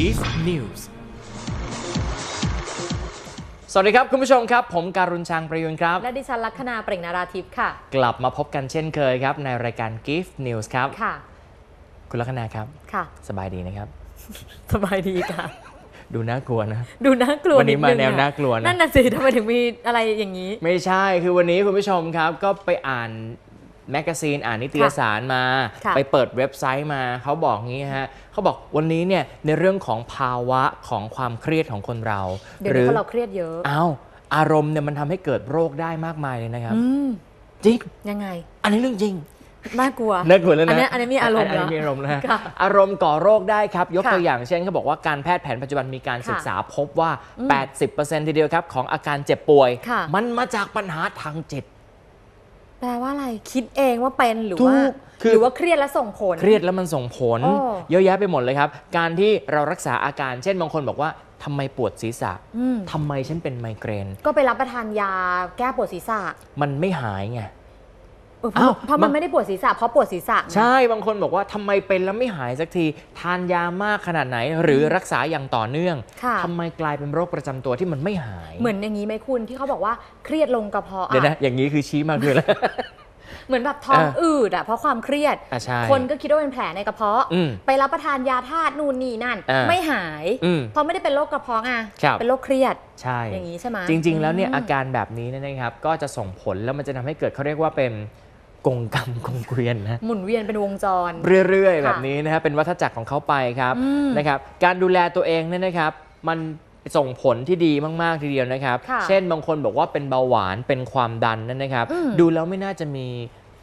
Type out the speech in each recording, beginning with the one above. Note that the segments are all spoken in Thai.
Gift News สวัสดีครับ คุณผู้ชมครับ ผมการุณชางประยุนครับ และดิฉันลัคนาเปล่งนาราทิพย์ค่ะ กลับมาพบกันเช่นเคยครับ ในรายการ Gift News ครับ ค่ะ คุณลัคนาครับ ค่ะ สบายดีนะครับ สบายดีค่ะ ดูน่ากลัวนะ ดูน่ากลัววันนี้ดมานึงแนวอะน่ากลัวนะ นั่นน่ะสิทำไมถึงมีอะไรอย่างนี้ ไม่ใช่ คือวันนี้คุณผู้ชมครับ ก็ไปอ่าน แมกกาซีนอ่านนิตยสารมาค่ะไปเปิดเว็บไซต์มาเขาบอกงี้ฮะเขาบอกวันนี้เนี่ยในเรื่องของภาวะของความเครียดของคนเราเดี๋ยวหรืนี้คนเราเครียดเยอะอ้าวอารมณ์เนี่ยมันทำให้เกิดโรคได้มากมายเลยนะครับอืมจริงยังไง อันนี้เรื่องจริงน่ากลัวน่ากลัวแล้วนะอันเนี้ยอันนี้มีอารมณ์นนี้เหรอมีอารมณ์นะฮะค่ะอารมณ์ก่อโรคได้ครับ ยกค่ะตัวอย่างเช่นเขาบอกว่าการแพทย์แผนปัจจุบันมีการค่ะศึกษาพบว่าอืม80%ทีเดียวครับของอาการเจ็บป่วยค่ะมันมาจากปัญหาทางจิต แปลว่าอะไรคิดเองว่าเป็นหรือถูว่ากคือหรือว่าเครียดแล้วส่งผล เครียดแล้วมันส่งผลโอ้เยอะแยะไปหมดเลยครับ การที่เรารักษาอาการ เช่นบางคนบอกว่าทำไมปวดศีรษะอืมทำไมฉันเป็นไมเกรน ก็ไปรับประทานยาแก้ปวดศีรษะ มันไม่หายไง เออเพอ้าวราะเพราะมันบางไม่ได้ปวดศีรษะเพราะปวดศีรษะไง ใช่บางคนบอกว่าทำไมเป็นแล้วไม่หายสักที ทานยามากขนาดไหน หรือรักษาอย่างต่อเนื่องค่ะ ทำไมกลายเป็นโรคประจำตัวที่มันไม่หายเหมือนอย่างนี้ไหมคุณที่เขาบอกว่าเครียดลงกระเพาะเดี๋ยวนะอะอย่างนี้คือชี้มาคือแล้วเหมือนแบบท้องอะอืดอะเพราะความเครียด อะใช่ คนก็คิดว่าเป็นแผลในกระเพาะ อืมไปรับประทานยาธาตุนู่นนี่นั่น อ่า ไม่หาย อืม เพราะไม่ได้เป็นโรคกระเพาะไงครับ เป็นโรคเครียดใช่ อย่างนี้ใช่ไหมจริง ๆ แล้วเนี่ยมอาการแบบนี้เนยนะครับก็จะส่งผลแล้วมันจะทำให้เกิดเขาเรียกว่าเป็น กงกรรมกงเกวียนนะหมุนเวียนเป็นวงจร เรื่อยๆค่ะแบบนี้นะครับเป็นวัฏจักรของเขาไปครับอืมนะครับการดูแลตัวเองเนี่ยนะครับมันส่งผลที่ดีมาก ๆ ทีเดียวนะครับค่ะเช่นบางคนบอกว่าเป็นเบาหวานเป็นความดันนั่นนะครับอืมดูแล้วไม่น่าจะมี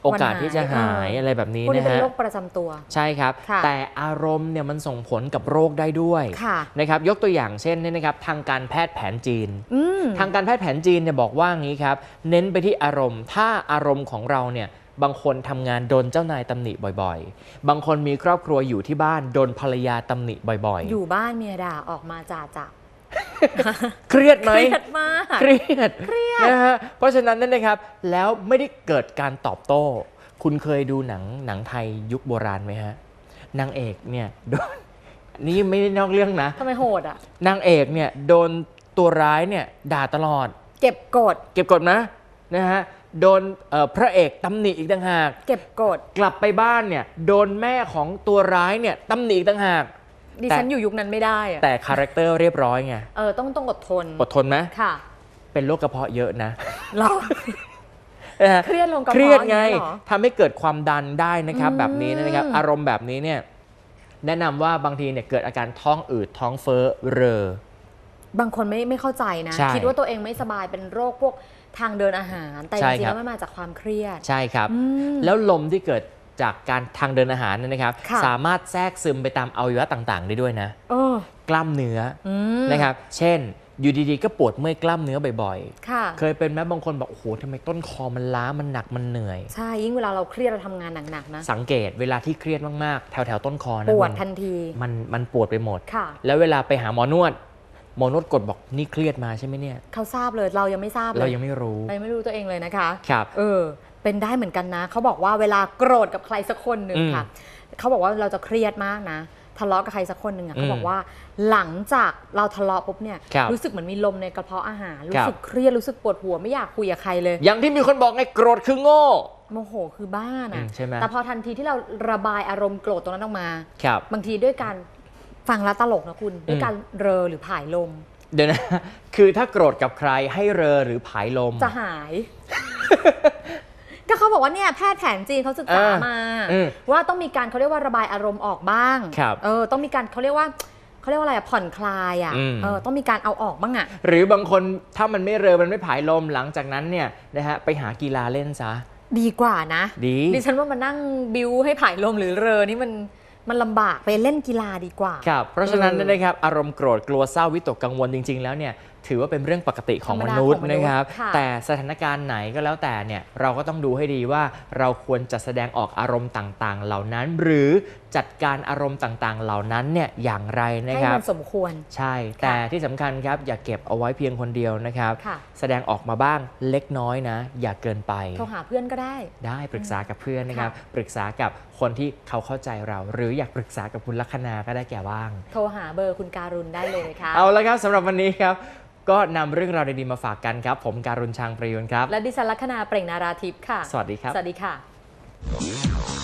โอกาสวันหายที่จะหายเออออะไรแบบนี้พวกนี้นะเป็นฮะโรคประจำตัว ใช่ครับค่ะแต่อารมณ์เนี่ยมันส่งผลกับโรคได้ด้วยค่ะนะครับ ยกตัวอย่างเช่นเนี่ยนะครับ ทางการแพทย์แผนจีนอืมทางการแพทย์แผนจีนเนี่ยบอกว่างี้ครับ เน้นไปที่อารมณ์ ถ้าอารมณ์ของเราเนี่ย บางคนทำงานโดนเจ้านายตำหนิบ่อยๆ บางคนมีครอบครัวอยู่ที่บ้านโดนภรรยาตำหนิบ่อยอยู่บ้านเมียด่าออกมาจ่าจ่าๆเครียดไหมเครียดมากเครียดนะฮะ เพราะฉะนั้นนั่นนะครับ แล้วไม่ได้เกิดการตอบโต้ คุณเคยดูหนังหนังไทยยุคโบราณไหมฮะ นางเอกเนี่ยโดน นี่ไม่ได้นอกเรื่องนะทำไมโหดอะ นางเอกเนี่ยโดนตัวร้ายเนี่ยด่าตลอด เก็บกด เก็บกดนะนะฮะ โดนเอ่อพระเอกตำหนิอีกต่างหาก เก็บกดกลับไปบ้านเนี่ยโดนแม่ของตัวร้ายเนี่ยตำหนิอีกต่างหาก ดิฉันอยู่ยุคนั้นไม่ได้อะแต่คาแรคเตอร์เรียบร้อยไงเออต้องต้องอดทนอดทนไหมค่ะ เป็นโรคกระเพาะเยอะนะหรอนะฮะเครียดลงกระเพาะเครียดไงอย่างนี้เหรอทำให้เกิดความดันได้นะครับอืมแบบนี้นะครับ อารมณ์แบบนี้เนี่ย แนะนำว่าบางทีเนี่ยเกิดอาการท้องอืดท้องเฟ้อเรอบางคนไม่ไม่เข้าใจนะใช่คิดว่าตัวเองไม่สบายเป็นโรคพวก ทางเดินอาหาร แต่จใช่ริงๆครับแล้วมันมาจากความเครียด ใช่ครับอืมแล้วลมที่เกิดจากการทางเดินอาหารเนยนะครับค่ะสามารถแทรกซึมไปตามอวัยวะต่างๆ ได้ด้วยนะเออกล้ามเนื้ออืมนะครับ เช่น อยู่ดีๆ ก็ปวดเมื่อยกล้ามเนื้อบ่อยค่ะๆเคยเป็นไหมบางคนบอกโอ้โหทำไมต้นคอมันล้ามันหนักมันเหนื่อย ใช่ ยิ่งเวลาเราเครียดเราทำงานหนักๆนะ สังเกตเวลาที่เครียดมากๆ แถวๆต้นคอนะปวดมันทันที มันมันปวดไปหมดค่ะแล้วเวลาไปหาหมอนวด หมอนวดกดบอกนี่เครียดมาใช่ไหมเนี่ยเขาทราบเลยเรายังไม่ทราบเลเรายยังไม่รู้เรายังไม่รู้ตัวเองเลยนะคะครับเออเป็นได้เหมือนกันนะ เขาบอกว่าเวลาโกรธกับใครสักคนหนึ่งอืมค่ะเขาบอกว่าเราจะเครียดมากนะทะเลาะกับใครสักคนหนึ่งอะอืมเขาบอกว่าหลังจากเราทะเลาะปุ๊บเนี่ยครับรู้สึกเหมือนมีลมในกระเพาะอาหารครัรู้บสึกเครียดรู้สึกปวดหัวไม่อยากคุยกับใครเลย อย่างที่มีคนบอกไงโกรธคือโง่โมโหคือบ้าอืนะมใช่ไหมแต่พอทันทีที่เราระบายอารมณ์โกรธตรงนั้นออกมาครับบางทีด้วยการ ฟังแล้วตลกนะคุณ ด้วยอืมการเรอหรือผายลม เดี๋ยวนะ คือถ้าโกรธกับใครให้เรอหรือผายลม จะหาย ก็เขาบอกว่าเนี่ยแพทย์แผนจีนเขาศึกษาอ่ามาอืมว่าต้องมีการเขาเรียกว่าระบายอารมณ์ออกบ้างครับเออต้องมีการเขาเรียกว่าเขาเรียกว่าอะไรอะผ่อนคลายอะอืมเออต้องมีการเอาออกบ้างอะหรือบางคนถ้ามันไม่เรอมันไม่ผายลมหลังจากนั้นเนี่ยนะฮะไปหากีฬาเล่นซะ ดีกว่านะ ดีดิฉันว่ามานั่งบิวให้ผายลมหรือเรอนี่มัน มันลำบากไปเล่นกีฬาดีกว่า ครับ เพราะฉะนั้นนะครับอารมณ์โกรธกลัวเศร้าวิตกกังวลจริง ๆ แล้วเนี่ย ถือว่าเป็นเรื่องปกติของธรมรมดานุษย์ของมนุษย์นะครับค่ะแต่สถานการณ์ไหนก็แล้วแต่เนี่ยเราก็ต้องดูให้ดีว่าเราควรจะแสดงออกอารมณ์ต่างๆ เหล่านั้น หรือจัดการอารมณ์ต่างๆ เหล่านั้นเนี่ยอย่างไรนะให้ครับมันสมควรใช่ แต่ที่สำคัญครับอย่าเก็บเอาไว้เพียงคนเดียวนะครับค่ะแสดงออกมาบ้างเล็กน้อยนะ อย่าเกินไปโทรหาเพื่อนก็ได้ ได้ปรึกษากับเพื่อนนะครับค่ะปรึกษากับคนที่เขาเข้าใจเรา หรืออยากปรึกษากับคุณลัคนาก็ได้แก่ว่าง โทรหาเบอร์คุณการุณได้เลยค่ะเอาละครับสำหรับวันนี้ครับ ก็นำเรื่องราวดีๆมาฝากกันครับ ผมการุณชางประยุนครับ และดิฉันลัคนาเปล่งนาราทิพย์ค่ะ สวัสดีครับ สวัสดีค่ะ